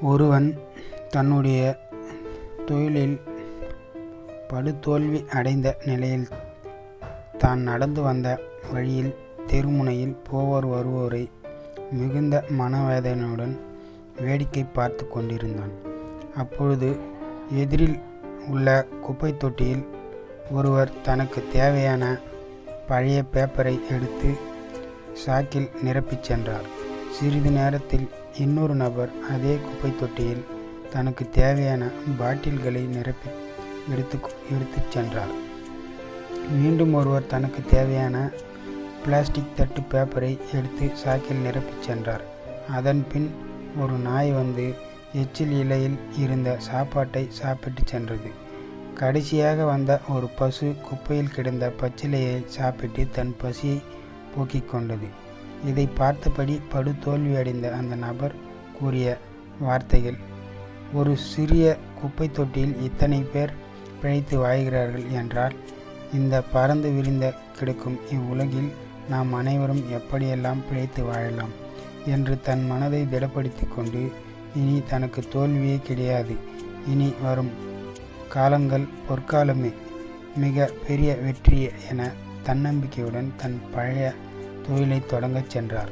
ஒருவன் தன்னுடைய தொழிலில் படுதோல்வி அடைந்த நிலையில் தான் நடந்து வந்த வழியில் தெருமுனையில் போவோர் வருவோரை மிகுந்த மனவேதனையுடன் வேடிக்கை பார்த்து கொண்டிருந்தான். அப்பொழுது எதிரில் உள்ள குப்பைத் தொட்டியில் ஒருவர் தனக்கு தேவையான பழைய பேப்பரை எடுத்து சாக்கில் நிரப்பிச் சென்றார். சிறிது நேரத்தில் இன்னொரு நபர் அதே குப்பைத் தொட்டியில் தனக்கு தேவையான பாட்டில்களை நிரப்பி எடுத்துச் சென்றார். மீண்டும் ஒருவர் தனக்கு தேவையான பிளாஸ்டிக் தட்டு பேப்பரை எடுத்து சாக்கில் நிரப்பிச் சென்றார். அதன் பின் ஒரு நாய் வந்து எச்சில் இலையில் இருந்த சாப்பாட்டை சாப்பிட்டு சென்றது. கடைசியாக வந்த ஒரு பசு குப்பையில் கிடந்த பச்சிலையை சாப்பிட்டு தன் பசியை போக்கிக் கொண்டது. இதை பார்த்தபடி படுதோல்வியடைந்த அந்த நபர் கூறிய வார்த்தைகள் ஒரு சிறிய குப்பைத் தொட்டியில் இத்தனை பேர் பிழைத்து வாழ்கிறார்கள் என்றால் இந்த பரந்து விரிந்து கிடக்கும் இவ்வுலகில் நாம் அனைவரும் எப்படியெல்லாம் பிழைத்து வாழலாம்? என்று தன் மனதை திடப்படுத்தி கொண்டு இனி தனக்கு தோல்வியே கிடையாது. இனி வரும் காலங்கள் பொற்காலமே. மிக பெரிய வெற்றி என தன்னம்பிக்கையுடன் தன் பழைய தொழிலை தொடங்கச் சென்றார்.